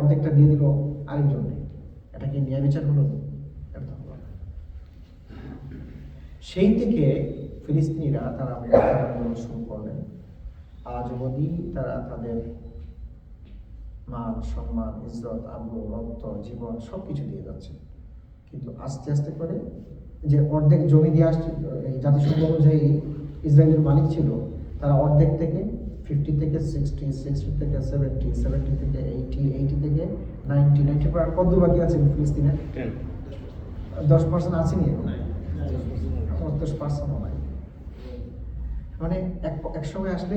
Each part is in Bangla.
অর্ধেকটা দিয়ে দিল আরেকজনকে এটা কি ন্যায় বিচার হলো? সেই থেকে ফিলিস্তিনিরা তারা আন্দোলন শুরু করলেন। আজ অবধি তারা তাদের মান, সম্মান, ইজ্জত, আগ্রহ, রক্ত, জীবন সব কিছু দিয়ে যাচ্ছে। কিন্তু আস্তে আস্তে করে যে অর্ধেক জমি দিয়ে আসছে জাতিসংঘ অনুযায়ী ইসরায়েলের মালিক ছিল, তারা অর্ধেক থেকে ফিফটি থেকে সিক্সটি সিক্সটি থেকে সেভেন্টি সেভেন্টি থেকে এইটি এইটি থেকে নাইনটি নাইনটি কত বাকি আছে ফিলিস্তিনে? দশ পার্সেন্ট আসেনি এখন? দশ পার্সেন্ট নয় মানে এক এক সময় আসলে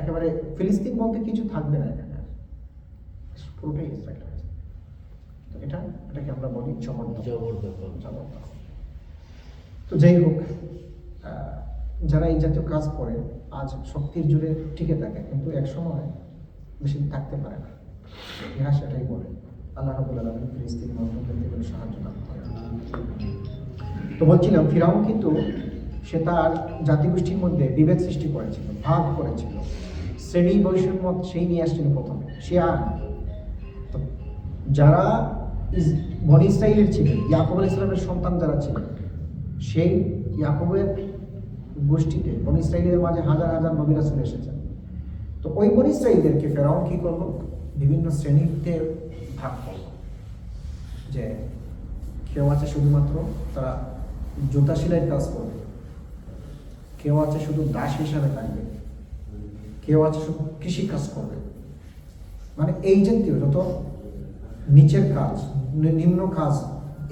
একেবারে ফিলিস্তিন বলতে কিছু থাকবে না এখানে। পুরোটাই ইসরায়েল তো এটা এটাকে আমরা বলি জবরদস্ত জবরদখল। জবরদখল। তো যাই হোক যারা এই জাতীয় কাজ করে, আজ শক্তির জুড়ে টিকে থাকে, কিন্তু এক সময় বেশি থাকতে পারে না। ইতিহাস এটাই বলে। আল্লাহ রাবুল আলমী ফিলিস্তিনি মানুষদের থেকে সাহায্য করে তো বলছিলাম, ফিরাউন কিন্তু সে তার জাতিগোষ্ঠীর মধ্যে বিভেদ সৃষ্টি করেছিল, ভাগ করেছিল। শ্রেণি বৈষম্য সেই নিয়ে আসছিল প্রথমে। সে আর যারা বনি ইসরায়েলের ছিলেন, ইয়াকুব ইসলামের সন্তান যারা ছিলেন, সেই ইয়াকুবের গোষ্ঠীতে, বনি ইসরায়েলের মাঝে হাজার হাজার নবীরা চলে এসেছেন। তো ওই বনি ইসরায়েলদেরকে ফেরাউন কি করল? বিভিন্ন শ্রেণীতে ভাগ করল। যে কেউ আছে শুধুমাত্র তারা জুতা সেলাইয়ের কাজ করবে। কেউ আছে শুধু দাস হিসাবে থাকবে। কেউ আছে শুধু কৃষি কাজ করবে। মানে এই জাতীয় যত নিচের কাজ নিম্ন কাজ,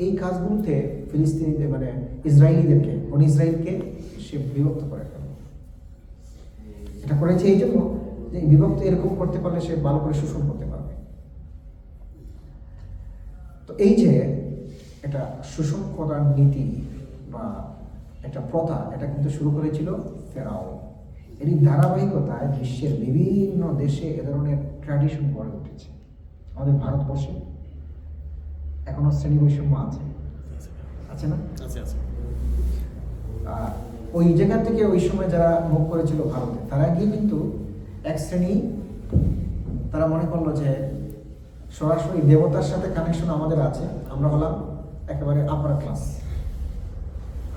এই কাজগুলোতে ফিলিস্তিনিদের মানে ইসরায়েলিদেরকে ইসরায়েলকে সে বিভক্ত করে ফেলল এটা করেছে এই জন্য যে বিভক্ত এরকম করতে পারলে সে ভালো করে শোষণ করতে পারবে। তো এই যে এটা শোষণ করার নীতি বা একটা প্রথা এটা কিন্তু শুরু করেছিল ফেরাও। এরই ধারাবাহিকতায় বিশ্বের বিভিন্ন দেশে এ ধরনের ট্র্যাডিশন গড়ে উঠেছে। আমাদের ভারতবর্ষে এখনও শ্রেণি বৈষম্য আছে। আছে না? আছে আছে। আর ওই জায়গা থেকে ওই সময় যারা মুখ করেছিল ভারতে, তারা গিয়ে কিন্তু এক শ্রেণি তারা মনে করল যে সরাসরি দেবতার সাথে কানেকশন আমাদের আছে। আমরা হলাম একেবারে আপার ক্লাস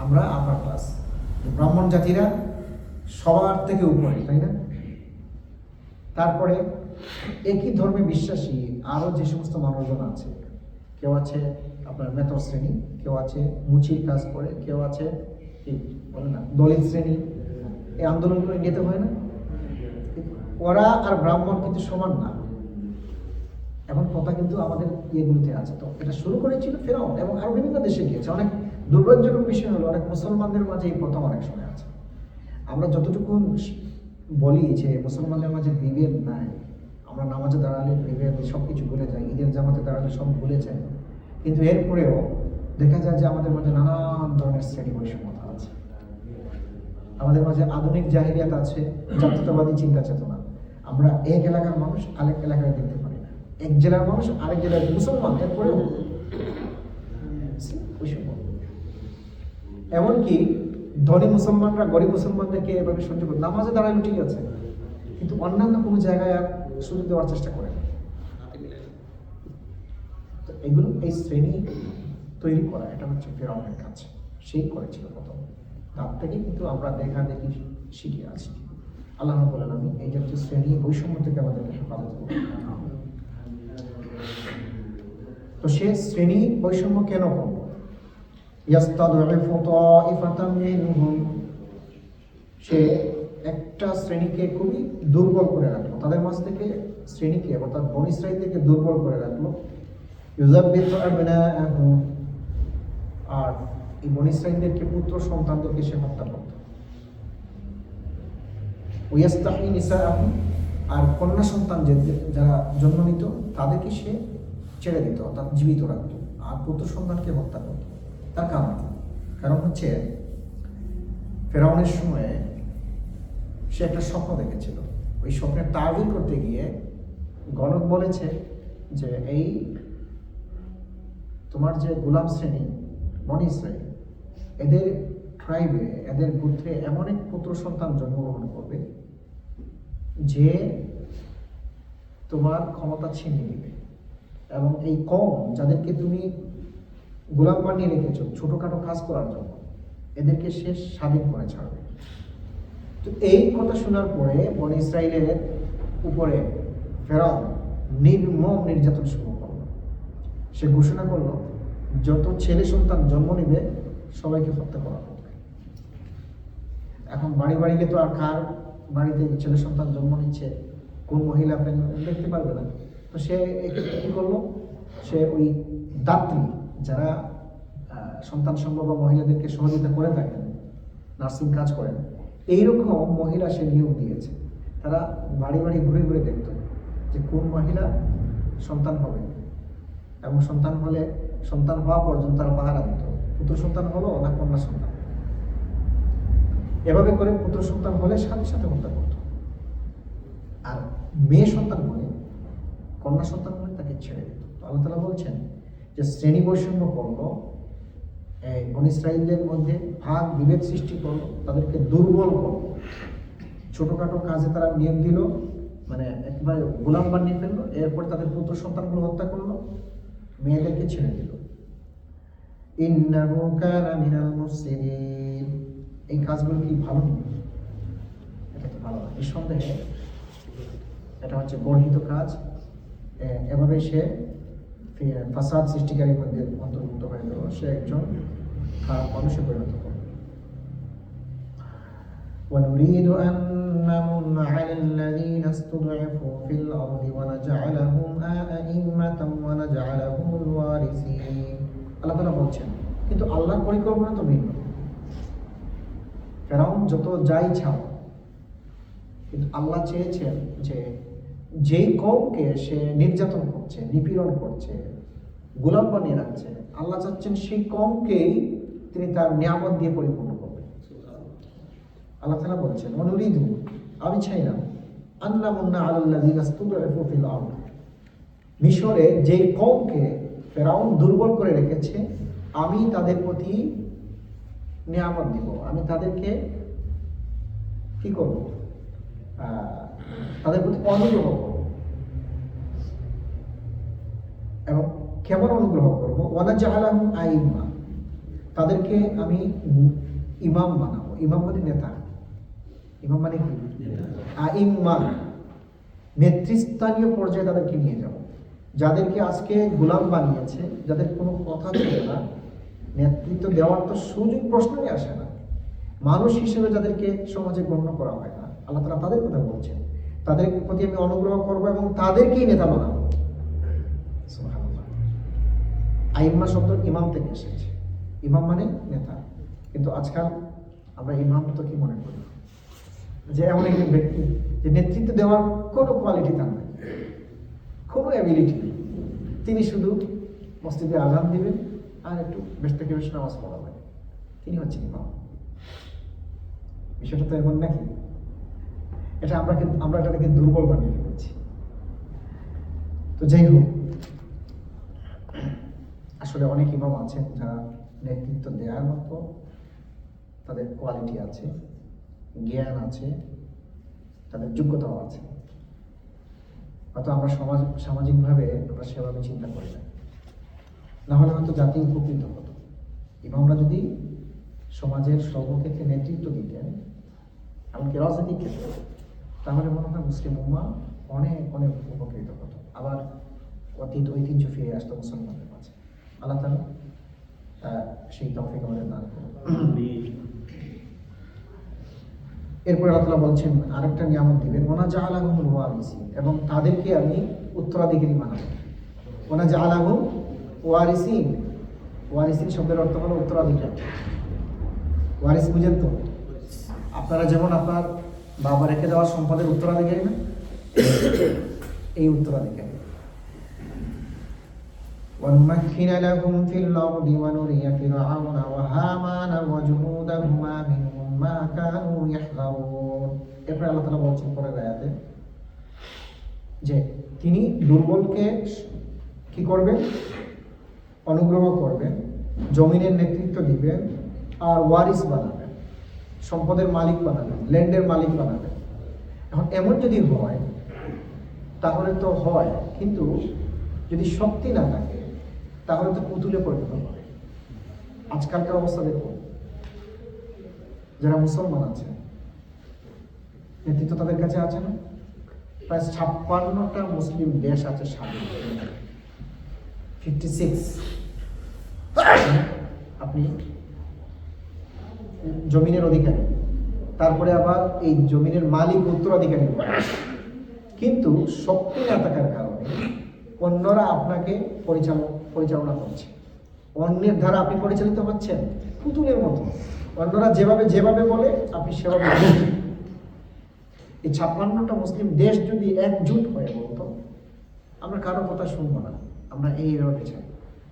আমরা আপার ক্লাস ব্রাহ্মণ জাতিরা সবার থেকে উপরে, তাই না? তারপরে একই ধর্মে বিশ্বাসী আরও যে সমস্ত মানুষজন আছে, কেউ আছে আপনার মেথর শ্রেণি, কেউ আছে মুচির কাজ করে, কেউ আছে দলিত শ্রেণি। এই আন্দোলনগুলো নিতে হয় না? ওরা আর ব্রাহ্মণ কিন্তু সমান না। এখন কথা কিন্তু আমাদের ইয়েগুলোতে আছে। তো এটা শুরু করেছিল ফেরাউন এবং আরও বিভিন্ন দেশে গিয়েছে। অনেক দুর্ভাগ্যজনক বিষয় হলো, অনেক মুসলমানদের মাঝে এই প্রথম অনেক সময় আছে। আমরা যতটুকু বলি যে মুসলমানদের মাঝে বিভেদ নাই, আমরা নামাজে দাঁড়ালে বিভেদ সব কিছু ভুলে যাই, ঈদের জামাতে দাঁড়ালে সব ভুলে যাই। কিন্তু এরপরেও দেখা যায় যে আমাদের মাঝে নানান ধরনের শ্রেণি বৈষম্যতা আছে আমাদের মাঝে আধুনিক জাহিলিয়াত আছে, জাতীয়তাবাদী চিন্তা চেতনা। আমরা এক এলাকার মানুষ, আরেক এলাকায় দেখতে পারি না। এক জেলার মানুষ, আরেক জেলার মুসলমান বৈষম্য। এমনকি ধনী মুসলমানরা, গরিব মুসলমানদেরকে এভাবে সহ্য করে নামাজে দাঁড়ানো ঠিক আছে, কিন্তু অন্যান্য কোনো জায়গায় আর সুযোগ দেওয়ার চেষ্টা করে তো এগুলো এই শ্রেণি তৈরি করা, এটা হচ্ছে ফেরাউনের কাজ। সেই করেছিল প্রথম। তার থেকে কিন্তু আমরা দেখা দেখি শিখে আছি আল্লাহ বলেন আমি এই জাতীয় শ্রেণি বৈষম্য থেকে আমাদেরকে হেফাজত করব তো সে শ্রেণি বৈষম্য কেন সে একটা শ্রেণীকে খুবই দুর্বল করে রাখল। তাদের মাঝ থেকে শ্রেণীকে, অর্থাৎ বন ইসরাইল থেকে দুর্বল করে রাখল। ইউজাব্বিতু আর এই বন ইসরাইলদেরকে পুত্র সন্তানদেরকে সে হত্যা করত। ওয়াস্তাহি নিসাআহুম আর কন্যা সন্তান যে যারা জন্ম নিত, তাদেরকে সে ছেড়ে দিত, অর্থাৎ জীবিত রাখত। আর পুত্র সন্তানকে হত্যা করত। তার কারণ? কারণ হচ্ছে, ফেরাউনের সময়ে সে একটা স্বপ্ন দেখেছিল। ওই স্বপ্নের তাবিল করতে গিয়ে গণক বলেছে যে, এই তোমার যে গোলাম শ্রেণি, বনি ইসরায়েল এদের ট্রাইবে এদের গোত্রে এমন এক পুত্র সন্তান জন্মগ্রহণ করবে যে তোমার ক্ষমতা ছিনিয়ে নেবে। এবং এই কম যাদেরকে তুমি গোলাম বানিয়ে রেখেছো, ছোটোখাটো কাজ করার জন্য, এদেরকে শেষ স্বাধীন করে ছাড়বে। তো এই কথা শোনার পরে বন ইসরায়েলের উপরে ফেরাও নির্মম নির্যাতন শুরু করল। সে ঘোষণা করল, যত ছেলে সন্তান জন্ম নেবে সবাইকে হত্যা করা হবে এখন বাড়ি বাড়িকে তো আর কার বাড়িতে ছেলে সন্তান জন্ম নিচ্ছে, কোন মহিলা দেখতে পারবে না। তো সে কী করল? সে ওই দাত্রী, যারা সন্তান সম্ভব বা মহিলাদেরকে সহযোগিতা করে থাকেন, নার্সিং কাজ করেন, এইরকম মহিলা সে নিয়োগ দিয়েছে। তারা বাড়ি বাড়ি ঘুরে ঘুরে দেখত যে কোন মহিলা সন্তান হবে। এবং সন্তান হলে, সন্তান হওয়া পর্যন্ত তারা পাহারা দিত। পুত্র সন্তান হলো না কন্যা সন্তান? এভাবে করে পুত্র সন্তান হলে সাথে সাথে হত্যা করত। আর মেয়ে সন্তান হলে কন্যা সন্তান হলে তাকে ছেড়ে দিত। তো আল্লাহ তালা বলছেন যে শ্রেণি বৈষম্য করল ইসরায়েলদের মধ্যে ভাগ বিভেদ সৃষ্টি করল, তাদেরকে দুর্বল করল। ছোটখাটো কাজে তারা নিয়োগ দিল মানে একবারে গোলাম বানিয়ে ফেলল, এরপর তাদের পুত্র সন্তানগুলো হত্যা করল, মেয়েদেরকে ছেড়ে দিল। ইন্নাহু কানা মিনাল মুফসিদিন এই কাজগুলো কি ভালো এটা তো ভালো না নিঃসন্দেহে এটা হচ্ছে গর্হিত কাজ এ- এভাবে সে ফি- ফাসাদ সৃষ্টিকারীর মধ্যে অন্তর্ভুক্ত হয়ে গেল সে একজন খারাপ মানুষে পরিণত হল ونريد أن نمن على الذين استضعفوا في الأرض ونجعلهم أئمة ونجعلهم الوارثين আল্লাহ তালা বলছেন, কিন্তু আল্লাহর পরিকল্পনা তো ভিন্ন। ফেরাউন যত যাই ছাও কিন্তু আল্লাহ চেয়েছেন যে যেই কমকে সে নির্যাতন করছে, নিপীড়ন করছে, গোলাম বানিয়ে রাখছে, আল্লাহ চাচ্ছেন সেই কমকেই তিনি তার নিয়ামত দিয়ে পরিপূর্ণ করবেন। আল্লাহ তালা বলছেন অনুরিদু আমি চাই না। আল্লাহ মুন্না আল্লাহ মিশরে যেই কমকে ফেরাউন দুর্বল করে রেখেছে আমি তাদের প্রতি নিয়ামত দিব। আমি তাদেরকে কি করব? তাদের প্রতি অনুগ্রহ করব। এবং কেমন অনুগ্রহ করব? ওয়ানা জাহালাহু আইম্মা তাদেরকে আমি ইমাম বানাবো। ইমাম মানে নেতা। ইমাম মানে কি? আইম্মা নেতৃস্থানীয় পর্যায়ে তাদেরকে নিয়ে যাব। যাদেরকে আজকে গোলাম বানিয়েছে, যাদের কোনো কথা ছিল না, নেতৃত্ব দেওয়ার তো সুযোগ প্রশ্নই আসে না। মানুষ হিসেবে যাদেরকে সমাজে গণ্য করা হয় না, আল্লাহ তালা তাদের কথা বলছেন। তাদের প্রতি আমি অনুগ্রহ করব এবং তাদেরকেই নেতা বানাবো। আইম্মা শব্দ ইমাম থেকে এসেছে। ইমাম মানে নেতা। কিন্তু আজকাল আমরা ইমাম তো কি মনে করি? যে এমন একজন ব্যক্তি, যে নেতৃত্ব দেওয়ার কোনো কোয়ালিটি তার নেই। কোনো অ্যাবিলিটি তিনি শুধু মসজিদে আজান দিবেন আর একটু বেশ থেকে বেশ নামাজ পড়াবেন। তিনি হচ্ছেন ইমাম। বিষয়টা তো এমন নাকি? এটা আমরা আমরা এটাকে দুর্বল বানিয়ে ফেলেছি। তো যাই হোক, আসলে অনেক ইমাম আছেন যারা নেতৃত্ব দেওয়ার মতো, তাদের কোয়ালিটি আছে, জ্ঞান আছে, তাদের যোগ্যতাও আছে। হয়তো আমরা সমাজ, সামাজিকভাবে আমরা সেভাবে চিন্তা করি না। না হলে হয়তো জাতি উপকৃত হতো। ইমামরা যদি সমাজের সর্বক্ষেত্রে নেতৃত্ব দিতেন, এমনকি রাজনৈতিক ক্ষেত্রে, তাহলে মনে হয় মুসলিম উম্মা অনেক অনেক উপকৃত হতো। আবার অতীত ঐতিহ্য ফিরে আসতো মুসলমানদের মাঝে। আল্লাহ তালা সেই তফিক আমাদের দান করুন। এরপরে আল্লাহ তাআলা বলছেন আরেকটা নিয়ামত দিবেন ওনা জাআলাহুমুল ওয়ারিসিন এবং তাদেরকে আমি উত্তরাধিকারী বানাবো ওনা জাআলাহুম ওয়ারিসিন ওয়ারিসিন শব্দের অর্থ হলো উত্তরাধিকারী ওয়ারিস বুঝেন তো আপনারা যেমন আপনার বাবা রেখে দেওয়া সম্পদের উত্তরাধিকারী না এই উত্তরাধিকারী ونمكن لهم في الأرض ونري فرعون وهامان وجنودهما منهم মা কানু ইয়াহজারুন এরপরে আল্লাহ তাআলা বলছেন পরের আয়াতে যে তিনি দুর্বলকে কি করবেন? অনুগ্রহ করবেন, জমিনের নেতৃত্ব দিবেন আর ওয়ারিস বানাবেন, সম্পদের মালিক বানাবেন ল্যান্ডের মালিক বানাবেন। এখন এমন যদি হয়, তাহলে তো হয়, কিন্তু যদি শক্তি না থাকে, তাহলে তো পুতুলে পরিণত হবে আজকালকার অবস্থা দেখুন যারা মুসলমান আছে নেতৃত্ব তাদের কাছে আছে না? প্রায় ছাপ্পান্নটা মুসলিম দেশ আছে স্বাধীন। ফিফটি সিক্স আপনি জমিনের অধিকারী। তারপরে আবার এই জমিনের মালিক উত্তরাধিকারী কিন্তু শক্তি না থাকার কারণে অন্যরা আপনাকে পরিচালনা পরিচালনা করছে। অন্যের দ্বারা আপনি পরিচালিত হচ্ছেন। পুতুলের মতো। অন্যরা যেভাবে যেভাবে বলে, আপনি সেভাবে। এই ছাপ্পান্নটা মুসলিম দেশ যদি একজুট হয়ে বলতো, আমরা কারও কথা শুনব না। আমরা এই এরোতে চাই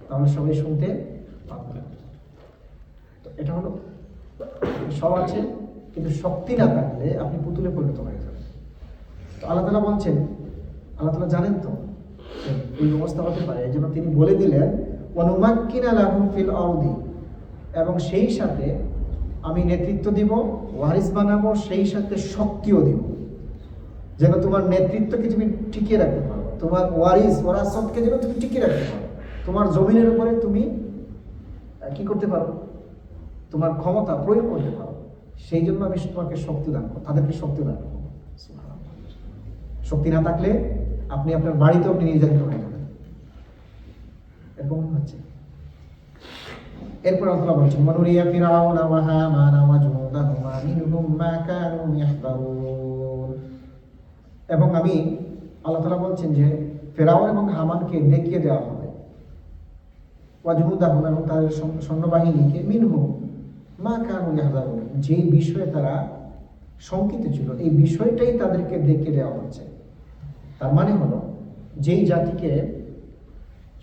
তাহলে সবাই শুনতে পাবো তো এটা হলো, সব আছে, কিন্তু শক্তি না থাকলে আপনি পুতুলে পরিণত হয়ে যাবেন। তো আল্লাহ তালা বলছেন, আল্লাহ তালা জানেন তো এই অবস্থা হতে পারে, এই জন্য তিনি বলে দিলেন অনুমাক্কিনা লাহুম ফিল আরদি এবং সেই সাথে আমি নেতৃত্ব দিব, ওয়ারিস বানাবো, সেই সাথে শক্তিও দিব। যেন তোমার নেতৃত্বকে তুমি টিকিয়ে রাখতে পারো। তোমার ওয়ারিস ওয়ারাসতকে যেন তুমি টিকিয়ে রাখতে পারো। তোমার জমিনের উপরে তুমি কি করতে পারো? তোমার ক্ষমতা প্রয়োগ করতে পারো। সেই জন্য আমি তোমাকে শক্তি দান করব, তাদেরকে শক্তি দান করব। শক্তি না থাকলে আপনি আপনার বাড়িতেও আপনি নির্যাতিত হয়ে যাবেন। এরকম হচ্ছে। এরপর আল্লাহ বলছেন মনুরিয়া ফিরাউনা ওয়া হামানা ওয়া জুনুদাহুমা মিনহুম মা কানু ইয়াহদারুন। এবং আমি, আল্লাহ তাআলা বলছেন যে, ফেরাউন এবং হামানকে দেখিয়ে দেওয়া হবে। ওয়া জুনুদাহুম এবং তাদের সৈন্য- সৈন্যবাহিনীকে মিনহুম মা কানু ইয়াহদারুন। যে বিষয়ে তারা শঙ্কিত ছিল, এই বিষয়টাই তাদেরকে দেখিয়ে দেওয়া হচ্ছে। তার মানে হলো, যেই জাতিকে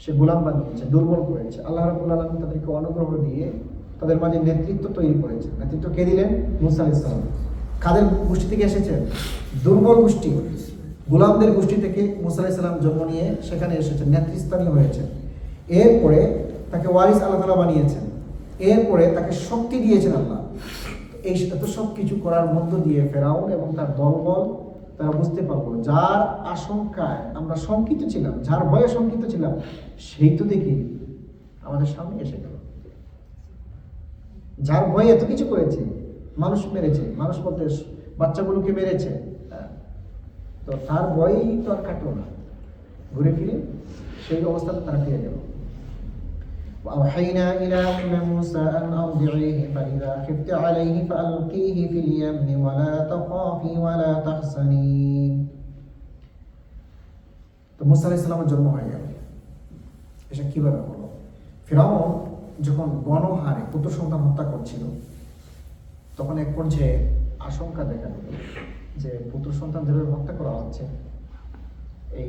সে গোলাম বানিয়েছে, দুর্বল করেছে। আল্লাহ রাবুল আলম তাদেরকে অনুগ্রহ দিয়ে তাদের মাঝে নেতৃত্ব তৈরি করেছে নেতৃত্ব কে দিলেন? মুসা ইসলাম কাদের গোষ্ঠী থেকে এসেছে? দুর্বল গোষ্ঠী। গোলামদের গোষ্ঠী থেকে মুসা ইসলাম জন্ম নিয়ে সেখানে এসেছেন, নেতৃস্থানীয় হয়েছে এরপরে তাকে ওয়ারিস আল্লাহ তালা বানিয়েছেন। এরপরে তাকে শক্তি দিয়েছেন আল্লাহ। এই এত সব কিছু করার মধ্য দিয়ে ফেরাউন এবং তার দলবল তারা বুঝতে পারব। যার আশঙ্কায় আমরা শঙ্কিত ছিলাম, যার ভয়ে শঙ্কিত ছিলাম, সেই তো দেখি আমাদের সামনে এসে গেল। যার ভয়ে এত কিছু করেছে, মানুষ মেরেছে, মানুষ বলতে বাচ্চাগুলোকে মেরেছে হ্যাঁ। তো তার ভয়ই তো আর কাটলো না। ঘুরে ফিরে সেই অবস্থাতে তারা ফিরে গেল। وأوحينا إلى أم موسى أن أرضعيه فإذا خفت عليه فألقيه في اليم ولا تخافي ولا تحزني তো মুসা আলাইহিস সালামের জন্ম হয়ে গেল এটা কিভাবে হলো ফেরাউন যখন গণহারে পুত্র সন্তান হত্যা করছিল তখন এক পর্যায়ে আশঙ্কা দেখা দিল যে পুত্র সন্তান যেভাবে হত্যা করা হচ্ছে এই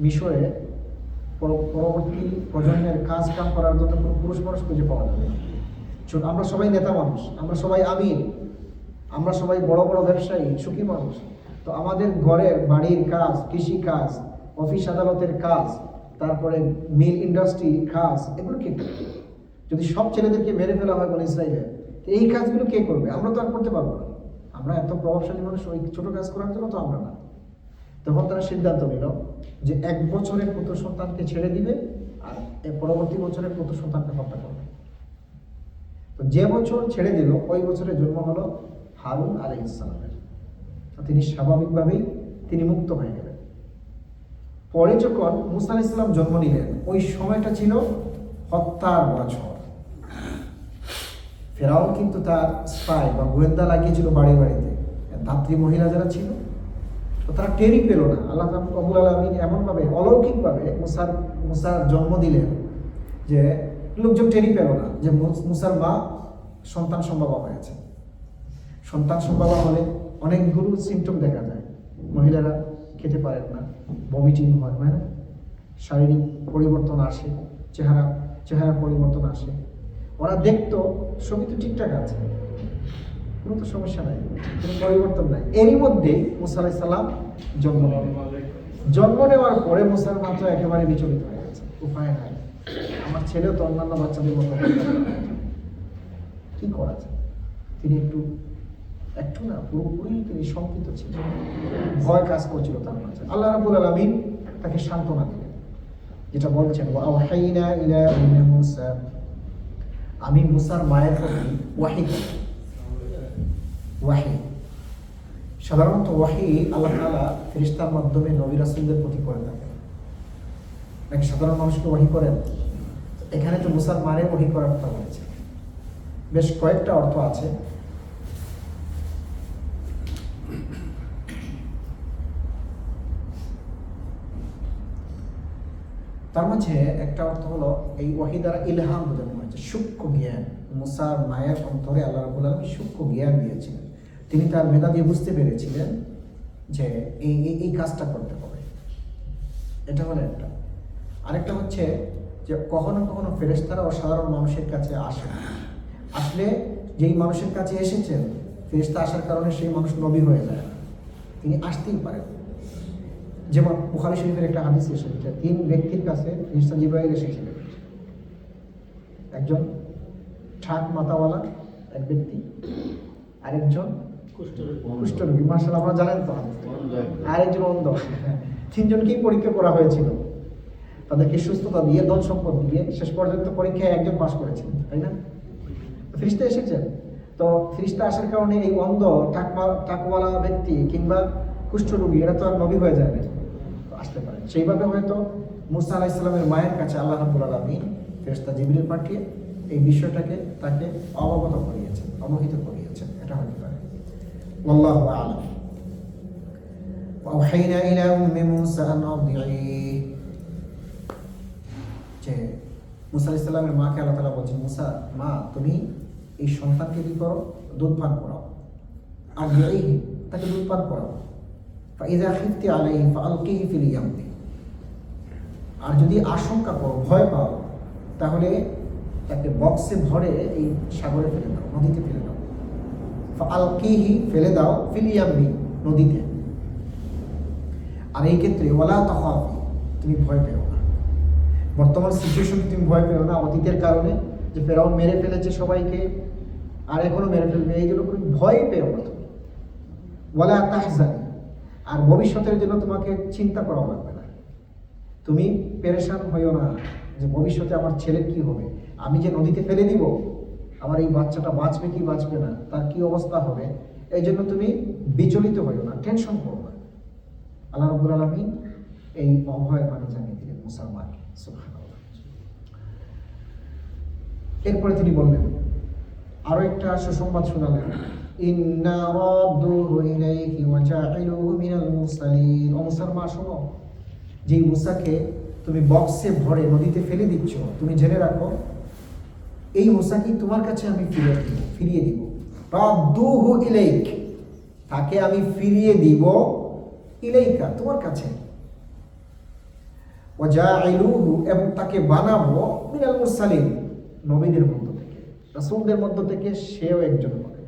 মিশরে পর- পরবর্তী প্রজন্মের কাজ কাম করার জন্য কোনো পুরুষ মানুষ খুঁজে পাওয়া যাবে। আমরা সবাই নেতা মানুষ, আমরা সবাই আমির, আমরা সবাই বড় বড় ব্যবসায়ী, সুখী মানুষ। তো আমাদের ঘরের বাড়ির কাজ, কৃষি কাজ, অফিস আদালতের কাজ, তারপরে মিল ইন্ডাস্ট্রি কাজ, এগুলো কে যদি সব ছেলেদেরকে মেরে ফেলা হয় বলে ইসরায়েলে এই কাজগুলো কে করবে? আমরা তো আর করতে পারব না। আমরা এত প্রভাবশালী মানুষ, ওই ছোট কাজ করার জন্য তো আমরা না। তখন তারা সিদ্ধান্ত নিল যে এক বছরের পুত্র সন্তানকে ছেড়ে দিবে আর পরবর্তী বছরের পুত্র সন্তানকে হত্যা করবে। তো যে বছর ছেড়ে দিল, ওই বছরের জন্ম হলো হারুন আলী ইসলামের তিনি স্বাভাবিকভাবেই তিনি মুক্ত হয়ে গেলেন। পরে যখন মুসা ইসলাম জন্ম নিলেন, ওই সময়টা ছিল হত্যার বছর। ফেরাও কিন্তু তার স্পাই বা গোয়েন্দা লাগিয়েছিল বাড়ি বাড়িতে। ধাত্রী মহিলা যারা ছিল তো তারা টেরই পেল না। আল্লাহ কবুল আলমিন এমনভাবে, অলৌকিকভাবে মুসার মুসার জন্ম দিলেন যে লোকজন টেরই পেল না যে মুসার মা সন্তান সম্ভাবা হয়েছে। সন্তান সম্ভাবা হলে অনেকগুলো সিমটম দেখা যায়। মহিলারা খেতে পারেন না বমিটিং হয় হয় না? শারীরিক পরিবর্তন আসে, চেহারা, চেহারার পরিবর্তন আসে। ওরা দেখতো ছবি তো ঠিকঠাক আছে। কোনো তো সমস্যা নাই কোনো পরিবর্তন নাই। এরই মধ্যে মুসা আলাইহিস সালাম জন্ম জন্ম নেওয়ার পরে মুসার মাত্র একেবারে বিচলিত হয়ে গেছে উপায় নাই। আমার ছেলেও তো অন্যান্য বাচ্চাদের মতো কি করা যায়? তিনি একটু একটু না পুরোপুরি তিনি শঙ্কিত ছিলেন। ভয় কাজ করছিল তার মাঝে। আল্লাহ রাবুল আলমিন তাকে সান্ত্বনা দিলেন যেটা বলছেন ওয়াহাইনা ইলা উম্মি মুসা। আমি মুসার মায়ের প্রতি ওয়াহি করি। ওয়াহি। সাধারণত ওয়াহি আল্লাহ তাআলা ফেরেশতার মাধ্যমে নবী রাসূলদের প্রতি করে থাকেন নাকি সাধারণ মানুষকে ওয়াহি করেন। এখানে তো মুসার মারে ওয়াহি করার কথা বলেছে। বেশ কয়েকটা অর্থ আছে। তার মাঝে একটা অর্থ হলো, এই ওয়াহি দ্বারা ইলহাম বোঝানো হয়েছে। সূক্ষ্ম জ্ঞান, মুসার মায়ের অন্তরে আল্লাহ রাবুল আলমী সূক্ষ্ম জ্ঞান দিয়েছিলেন। তিনি তার মেধা দিয়ে বুঝতে পেরেছিলেন যে এই, এই- কাজটা করতে হবে। এটা হলো একটা। আরেকটা হচ্ছে যে কখনো কখনো ফেরেশতারা অসাধারণ মানুষের কাছে আসে। আসলে যেই মানুষের কাছে এসেছেন, ফেরেশতা আসার কারণে সেই মানুষ নবী হয়ে যায়। তিনি আসতেই পারেন। যেমন বুখারি শরীফের একটা হাদিস এসেছে তিন ব্যক্তির কাছে ফেরেশতা জিব্রাইল এসেছিলেন। একজন ঠাক মাথাওয়ালা এক ব্যক্তি, আরেকজন কুষ্ঠরোগী। মার্শাল আপনারা জানেন তো? হাদিসটা। আরেকজন অন্ধ। তিনজনকেই পরীক্ষা করা হয়েছিল। তাদেরকে সুস্থতা দিয়ে ধন সম্পদ দিয়ে শেষ পর্যন্ত পরীক্ষায় একজন পাশ করেছেন তাই না? ফ্রিস্তা এসেছেন তো ফ্রিস্তা আসার কারণে এই অন্ধ টাকমা টাকওয়ালা ব্যক্তি কিংবা কুষ্ঠরোগী এরা তো আর নবী হয়ে তো আসতে পারে সেইভাবে হয়তো মুসা আলাহ ইসলামের মায়ের কাছে আল্লাহ রাবুল আলমী ফেরেস্তা জিবিল পাঠিয়ে এই বিষয়টাকে তাকে অবগত করিয়েছেন অবহিত করিয়েছেন। এটা হতে পারে والله أعلم وأوحينا إلى أم موسى أن أرضعيه যে মুসা আলাইহিস সালামের মাকে আল্লাহ তাআলা বলছেন মুসা মা তুমি এই সন্তানকে কি করো দুধ পান করাও আর দিয়াইহি তাকে দুধ পান করাও ফাইদা খিফতি আলাইহি ফাআলকিহি ফিল ইয়ামনি আর যদি আশঙ্কা করো ভয় পাও তাহলে তাকে বক্সে ভরে এই সাগরে ফেলে দাও নদীতে ফেলে দাও ফাআলকিহি, ফেলে দাও ফিল ইয়ামনি নদীতে। আর এই ক্ষেত্রে ওয়ালা তাখাফি, তুমি ভয় পেও না। বর্তমান সিচুয়েশন তুমি ভয় পেও না, অতীতের কারণে, যে ফেরাউন মেরে ফেলেছে সবাইকে, আর এখনও মেরে ফেলবে, এই জন্য তুমি ভয় পেও না তুমি। ওয়ালা তাহজানি, আর ভবিষ্যতের জন্য তোমাকে চিন্তা করা লাগবে না। তুমি পেরেশান হইও না, যে ভবিষ্যতে আমার ছেলের কি হবে? আমি যে নদীতে ফেলে দিব আমার এই বাচ্চাটা বাঁচবে কি বাঁচবে না, তার কি অবস্থা হবে, এই জন্য তুমি বিচলিত হইও না টেনশন করো না। আল্লাহ রবুল আলমী এই অভয় বাণী জানিয়ে দিলেন মুসলমানকে এরপরে তিনি বললেন, আরও একটা সুসংবাদ শোনালেন। ইন্না রাদ্দুহু ইলাইহি ওয়া জা'iলুহু মিনাল মুরসালিন। ও মুসলমান, শোনো, যেই মুসাকে তুমি বক্সে ভরে নদীতে ফেলে দিচ্ছ, তুমি জেনে রাখো এই মুসাকে তোমার কাছে আমি ফিরে দিব ফিরিয়ে দিব। রাদ্দুহু ইলাইক। তাকে আমি ফিরিয়ে দিব ইলাইকা, তোমার কাছে। ও ওয়াজাইলুহু, এবং তাকে বানাবো মিনাল মুরসালিন, নবীদের মধ্য থেকে। রাসূলদের মধ্য থেকে সেও একজন হবে।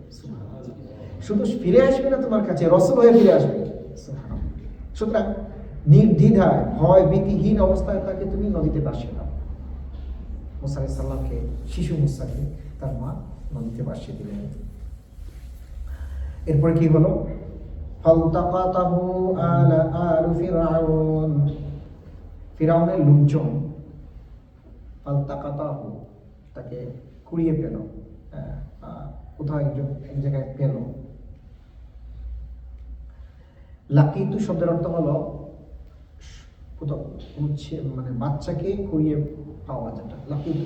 শুধু ফিরে আসবে না তোমার কাছে, রসুল হয়ে ফিরে আসবে। সুতরাং নির্দ্বিধায় ভয় ভীতিহীন অবস্থায় তাকে তুমি নদীতে দাও। মুসা সালামকে শিশু মুসাকে তার মা নদীতে ভাসিয়ে দিলেন। এরপরে কি হলো? ফালতাকাতাহু আলা আলু ফিরআউন। ফিরাউনের লোকজন ফালতাকাতাহু তাকে কুড়িয়ে পেল হ্যাঁ, কোথাও একজন এক জায়গায় পেল। লাকিতু শব্দের অর্থ হলো কোথাও কোনো মানে বাচ্চাকে কুড়িয়ে পাওয়া যেটা লাকিতু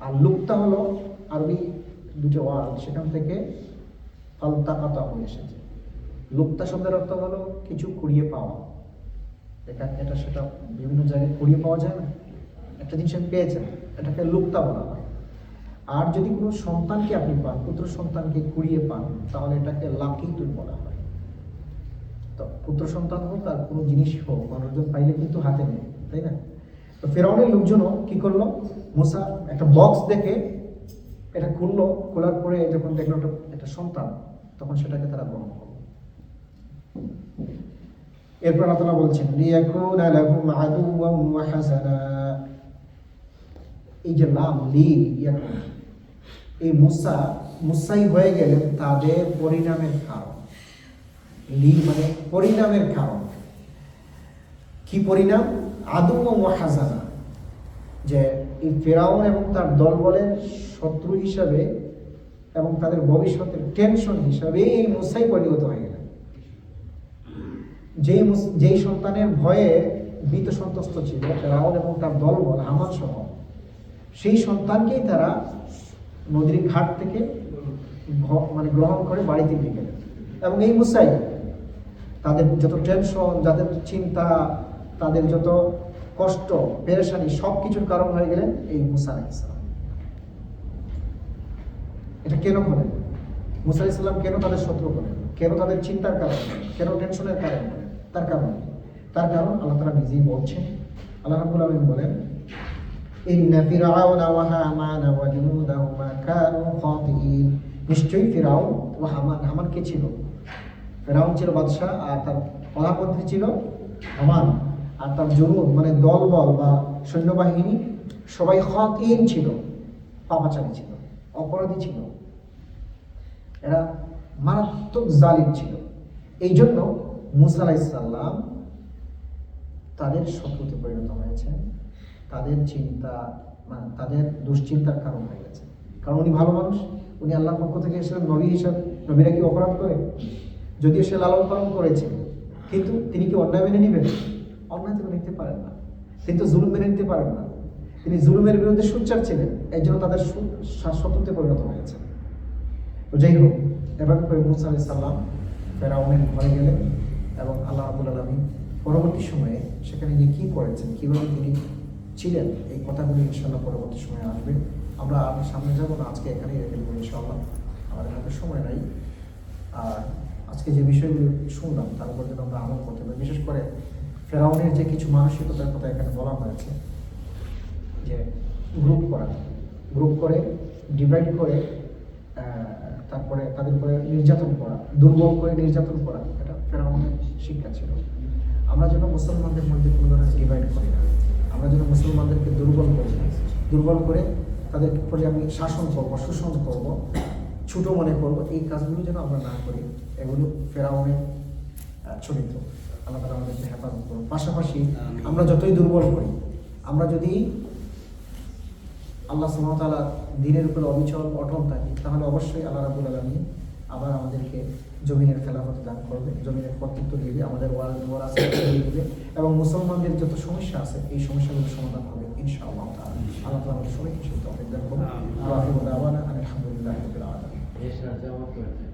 আর লুপ্তা হলো আরবি দুটো ওয়ার্ড, সেখান থেকে ফালতাকাতা হয়ে এসেছে। লুপ্তা শব্দের অর্থ হলো কিছু কুড়িয়ে পাওয়া। এটা এটা সেটা বিভিন্ন জায়গায় কুড়িয়ে পাওয়া যায় না। একটা জিনিস আপনি পেয়েছেন এটাকে লুপ্তা বলা হয়। আর যদি কোনো সন্তানকে আপনি পান, পুত্র সন্তানকে কুড়িয়ে পান, তাহলে এটাকে লাকি তুই বলা হয়। তো পুত্র সন্তান হোক আর কোনো জিনিস হোক, মানুষজন পাইলে কিন্তু হাতে নেই তাই না? তো ফেরাউনের লোকজনও কি করল? মুসা একটা বক্স দেখে এটা খুললো, খোলার পরে যখন দেখল একটা সন্তান, তখন সেটাকে তারা গ্রহণ করল। এরপর আল্লাহ বলছেন, লিয়াকুনা লাহুম আদুওয়াম ওয়া হাসানা। এই যে লাম লি এই মুসা, মুসাই হয়ে গেলেন তাদের পরিণামের কারণ। লি মানে পরিণামের কারণ। কি পরিণাম? আদু ও মহাজানা যে এই ফেরাউন এবং তার দলবলের শত্রু হিসাবে এবং তাদের ভবিষ্যতের টেনশন হিসাবে এই মুসাই পরিণত হয়ে গেলেন। যেই যেই সন্তানের ভয়ে ভীত সন্ত্রস্ত ছিল ফেরাউন এবং তার দলবল হামান সহ, সেই সন্তানকেই তারা নদীর ঘাট থেকে মানে গ্রহণ করে বাড়িতে নিয়ে গেলেন। এবং এই মুসাই তাদের যত টেনশন যাদের চিন্তা, তাদের যত কষ্ট, পেরেশানি সব কিছুর কারণ হয়ে গেলেন এই মুসা ইসলাম এটা কেন হলেন মুসা ইসলাম কেন তাদের শত্রু হলেন কেন তাদের চিন্তার কারণ কেন টেনশনের কারণ তার কারণ তার কারণ আল্লাহ তারা নিজেই বলছেন। আল্লাহ রাবুল আলম বলেন নিশ্চয়ই ফিরাও ও হামান হামান কে ছিল? ফেরাউন ছিল বাদশাহ আর তার প্রধানমন্ত্রী ছিল হামান আর তার জনুদ মানে দলবল বা সৈন্যবাহিনী, সবাই হকিন ছিল, পাপাচারী ছিল, অপরাধী ছিল। এরা মারাত্মক জালিম ছিল। এই জন্য মুসা আলাইসাল্লাম তাদের শত্রুতে পরিণত হয়েছে তাদের চিন্তা মানে তাদের দুশ্চিন্তার কারণ হয়ে গেছে। কারণ উনি ভালো মানুষ। উনি আল্লাহর পক্ষ থেকে এসেছিলেন নবী হিসাবে। নবীরা কি অপরাধ করে? যদিও সে লালন পালন করেছে, কিন্তু তিনি কি অন্যায় মেনে নেবেন? অন্যায় তো নিতে পারেন না। তিনি তো জুলুম মেনে নিতে পারেন না। তিনি জুলুমের বিরুদ্ধে সোচ্চার ছিলেন এই জন্য তাদের সু- শা- শত্রুতে পরিণত হয়েছে। তো যাই হোক এবার করে মুসা আলি ফেরাউনের ঘরে গেলেন এবং আল্লাহ আবুল আলমী পরবর্তী সময়ে সেখানে গিয়ে কী করেছেন, কীভাবে তিনি ছিলেন, এই কথাগুলি ইনশাল্লাহ পরবর্তী সময়ে আসবে। আমরা সামনে যাব না, আজকে এখানেই রেখে দেবো ইনশাল্লাহ আমাদের হাতে সময় নাই। আর আজকে যে বিষয়গুলো শুনলাম, তার উপর যেন আমরা আমল করতে পারি। বিশেষ করে ফেরাউনের যে কিছু মানসিকতার কথা এখানে বলা হয়েছে, যে গ্রুপ করা গ্রুপ করে ডিভাইড করে তারপরে তাদের উপরে নির্যাতন করা, দুর্বল করে নির্যাতন করা, এটা ফেরাউনের শিক্ষা ছিল। আমরা যেন মুসলমানদের মধ্যে কোনো ধরনের ডিভাইড করি না। আমরা যেন মুসলমানদেরকে দুর্বল করি দুর্বল করে তাদের উপরে আমি শাসন করব শোষণ করব ছোট মনে করব এই কাজগুলো যেন আমরা না করি এগুলো ফেরাউনের চরিত্র। আল্লাহ তালা আমাদেরকে হেফাজত করুন। পাশাপাশি আমরা যতই দুর্বল করি আমরা যদি আল্লাহ সুমতালা দিনের উপরে অবিচল অটল থাকি তাহলে অবশ্যই আল্লাহ রাবুল আলমী আবার আমাদেরকে জমিনের খেলাফত দান করবে জমিনের কর্তৃত্ব দিবে আমাদের ওয়াল ওয়ারাস দিয়ে দিবে এবং মুসলমানদের যত সমস্যা আছে এই সমস্যাগুলো সমাধান হবে ইনশাআল্লাহ আল্লাহ তাআলা আমাদের সবাইকে তৌফিক দান করুন। আলহামদুলিল্লাহ। আলহামদুলিল্লাহ রাব্বিল আলামিন